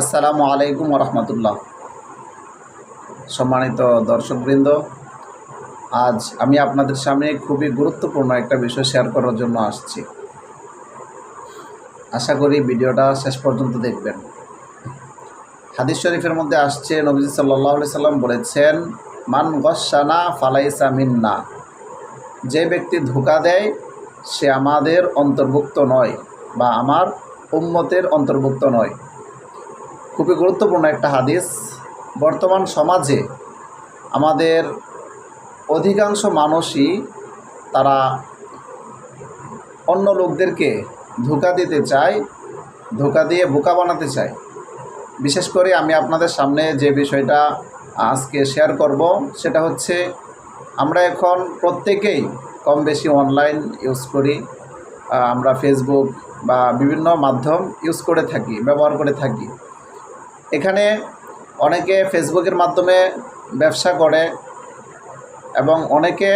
আসসালামু আলাইকুম রহমতুল্লাহ সম্মানিত দর্শকবৃন্দ, আজ আমি আপনাদের সামনে খুবই গুরুত্বপূর্ণ একটা বিষয় শেয়ার করার জন্য আসছি। আশা করি ভিডিওটা শেষ পর্যন্ত দেখবেন। হাদিস শরীফের মধ্যে আসছে, নবীজি সাল্লাহ সাল্লাম বলেছেন, মান গসানা ফালাইসা মিন্না। যে ব্যক্তি ধোকা দেয়, সে আমাদের অন্তর্ভুক্ত নয় বা আমার উম্মতের অন্তর্ভুক্ত নয়। খুবই গুরুত্বপূর্ণ একটা হাদিস। বর্তমান সমাজে আমাদের অধিকাংশ মানুষই তারা অন্য লোকদেরকে ধোকা দিতে চায়, ধোকা দিয়ে বোকা বানাতে চায়। বিশেষ করে আমি আপনাদের সামনে যে বিষয়টা আজকে শেয়ার করব, সেটা হচ্ছে আমরা এখন প্রত্যেকেই কম বেশি অনলাইন ইউজ করি। আমরা ফেসবুক বা বিভিন্ন মাধ্যম ইউজ করে থাকি, ব্যবহার করে থাকি। এখানে অনেকে ফেসবুকের মাধ্যমে ব্যবসা করে এবং অনেকে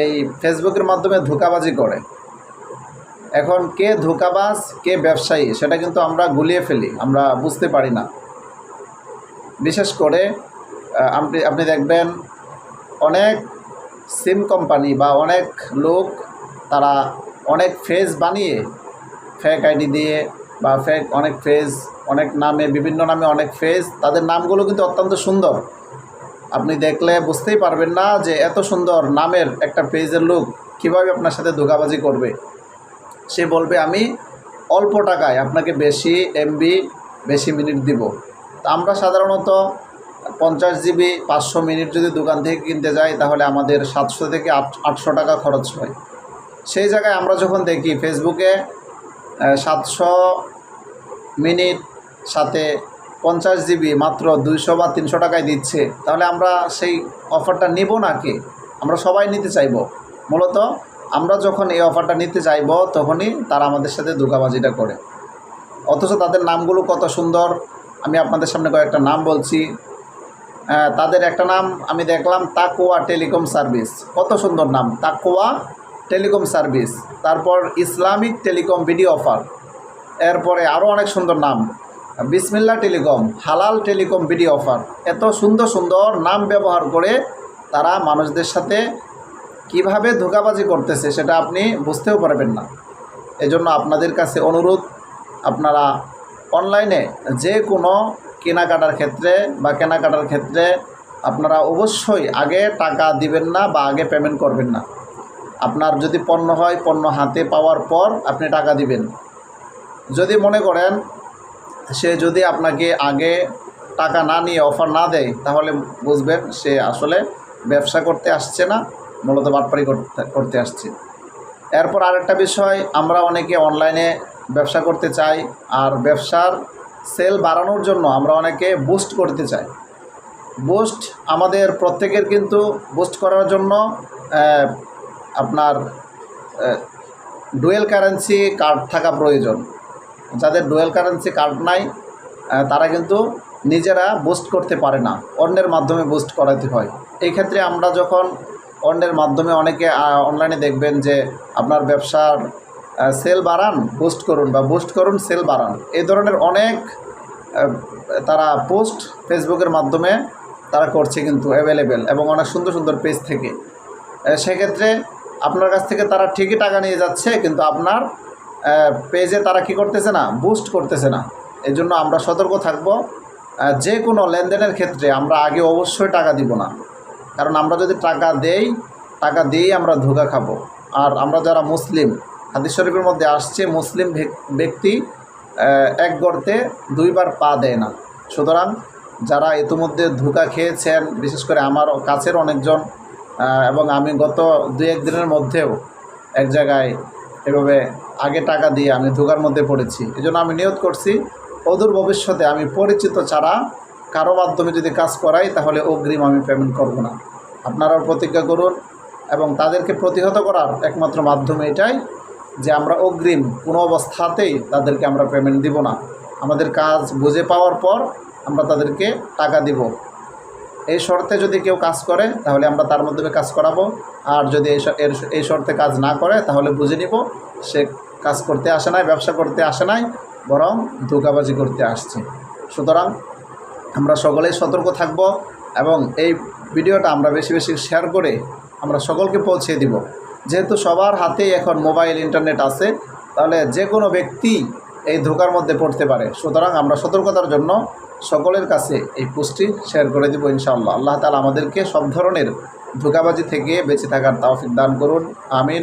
এই ফেসবুকের মাধ্যমে ধোকাবাজি করে। এখন কে ধোকাবাজ, কে ব্যবসায়ী, সেটা কিন্তু আমরা গুলিয়ে ফেলি, আমরা বুঝতে পারি না। বিশেষ করে আপনি আপনি দেখবেন অনেক সিম কোম্পানি বা অনেক লোক তারা অনেক ফেজ বানিয়ে ফেক আইডি দিয়ে বা ফেক অনেক ফেজ অনেক নামে, বিভিন্ন নামে অনেক ফেজ তাদের নামগুলো কিন্তু অত্যন্ত সুন্দর। আপনি দেখলে বুঝতেই পারবেন না যে এত সুন্দর নামের একটা পেজের লোক কীভাবে আপনার সাথে ধোকাবাজি করবে। সে বলবে, আমি অল্প টাকায় আপনাকে বেশি এমবি বেশি মিনিট দিব। তা আমরা সাধারণত পঞ্চাশ জিবি পাঁচশো মিনিট যদি দোকান থেকে কিনতে যাই, তাহলে আমাদের সাতশো থেকে আট, আটশো টাকা খরচ হয়। সেই জায়গায় আমরা যখন দেখি ফেসবুকে সাতশো মিনিট সাথে পঞ্চাশ জিবি মাত্র দুইশো বা তিনশো টাকায় দিচ্ছে। তাহলে আমরা সেই অফারটা নিব না কে আমরা সবাই নিতে চাইব। মূলত আমরা যখন এই অফারটা নিতে চাইব, তখনই তারা আমাদের সাথে ধোকাবাজিটা করে। অথচ তাদের নামগুলো কত সুন্দর, আমি আপনাদের সামনে কয়েকটা নাম বলছি। তাদের একটা নাম আমি দেখলাম তাকোয়া টেলিকম সার্ভিস। কত সুন্দর নাম তাকোয়া টেলিকম সার্ভিস। তারপর ইসলামিক টেলিকম ভিডিও অফার। এরপরে আরও অনেক সুন্দর নাম। বিসমিল্লা টেলিকম, হালাল টেলিকম বিডি অফার। এত সুন্দর সুন্দর নাম ব্যবহার করে তারা মানুষদের সাথে কীভাবে ধোকাবাজি করতেছে সেটা আপনি বুঝতেও পারবেন না। এজন্য আপনাদের কাছে অনুরোধ, আপনারা অনলাইনে যে কোনো কেনাকাটার ক্ষেত্রে বা কেনাকাটার ক্ষেত্রে আপনারা অবশ্যই আগে টাকা দিবেন না বা আগে পেমেন্ট করবেন না। আপনার যদি পণ্য হয়, পণ্য হাতে পাওয়ার পর আপনি টাকা দিবেন। যদি মনে করেন সে যদি আপনাকে আগে টাকা না নিয়ে অফার না দেয়, তাহলে বুঝবেন সে আসলে ব্যবসা করতে আসছে না, মূলত বাটপাড়ি করতে করতে আসছে। এরপর আরেকটা বিষয়, আমরা অনেকে অনলাইনে ব্যবসা করতে চাই, আর ব্যবসার সেল বাড়ানোর জন্য আমরা অনেকে বুস্ট করতে চাই। বুস্ট আমাদের প্রত্যেকের কিন্তু বুস্ট করার জন্য আপনার ডুয়েল কারেন্সি কার্ড থাকা প্রয়োজন। যাদের ডুয়েল কারেন্সি কার্ড নাই তারা কিন্তু নিজেরা বুস্ট করতে পারে না। অন্যের মাধ্যমে বুস্ট করাতে হয়। এই ক্ষেত্রে আমরা যখন অন্যের মাধ্যমে অনেকে অনলাইনে দেখবেন যে আপনার ব্যবসার সেল বাড়ান বুস্ট করুন বা বুস্ট করুন সেল বাড়ান। এই ধরনের অনেক তারা পোস্ট ফেসবুকের মাধ্যমে তারা করছে কিন্তু অ্যাভেলেবেল এবং অনেক সুন্দর সুন্দর পেজ থেকে। সেক্ষেত্রে আপনার কাছ থেকে তারা ঠিকই টাকা নিয়ে যাচ্ছে, কিন্তু আপনার পেজে তারা কি করতেছে না? বুস্ট করতেছে না। এই জন্য আমরা সতর্ক থাকব। যে কোনো লেনদেনের ক্ষেত্রে আমরা আগে অবশ্যই টাকা দিব না। কারণ আমরা যদি টাকা দেই, টাকা দিয়েই আমরা ধোকা খাব। আর আমরা যারা মুসলিম, হাদিস শরীফের মধ্যে আসছে, মুসলিম ব্যক্তি এক গর্তে দুইবার পা দেয় না। সুতরাং যারা ইতিমধ্যে ধোকা খেয়েছেন, বিশেষ করে আমার কাছের অনেকজন এবং আমি গত দুই এক দিনের মধ্যেও এক জায়গায় এভাবে আগে টাকা দিয়ে আমি ধোকার মধ্যে পড়েছি। এই আমি নিয়োগ করছি। অদূর ভবিষ্যতে আমি পরিচিত ছাড়া কারও মাধ্যমে যদি কাজ করাই, তাহলে অগ্রিম আমি পেমেন্ট করব না। আপনারাও প্রতিজ্ঞা করুন এবং তাদেরকে প্রতিহত করার একমাত্র মাধ্যম এটাই যে আমরা অগ্রিম কোনো অবস্থাতেই তাদেরকে আমরা পেমেন্ট দিব না। আমাদের কাজ বুঝে পাওয়ার পর আমরা তাদেরকে টাকা দিব। এই শর্তে যদি কেউ কাজ করে, তাহলে আমরা তার মাধ্যমে কাজ করাবো। আর যদি এই শর্তে কাজ না করে, তাহলে বুঝে নিব সে কাজ করতে আসে নাই, ব্যবসা করতে আসে নাই, বরং ধোকাবাজি করতে আসছে। সুতরাং আমরা সকলেই সতর্ক থাকব এবং এই ভিডিওটা আমরা বেশি বেশি শেয়ার করে আমরা সকলকে পৌঁছে দিব। যেহেতু সবার হাতেই এখন মোবাইল, ইন্টারনেট আছে, তাহলে যে কোনো ব্যক্তি এই ধোকার মধ্যে পড়তে পারে। সুতরাং আমরা সতর্কতার জন্য সকলের কাছে এই পোস্টটি শেয়ার করে দিব ইনশাআল্লাহ। আল্লাহ তালা আমাদেরকে সব ধরনের ধোকাবাজি থেকে বেঁচে থাকার তাওফিক দান করুন। আমিন।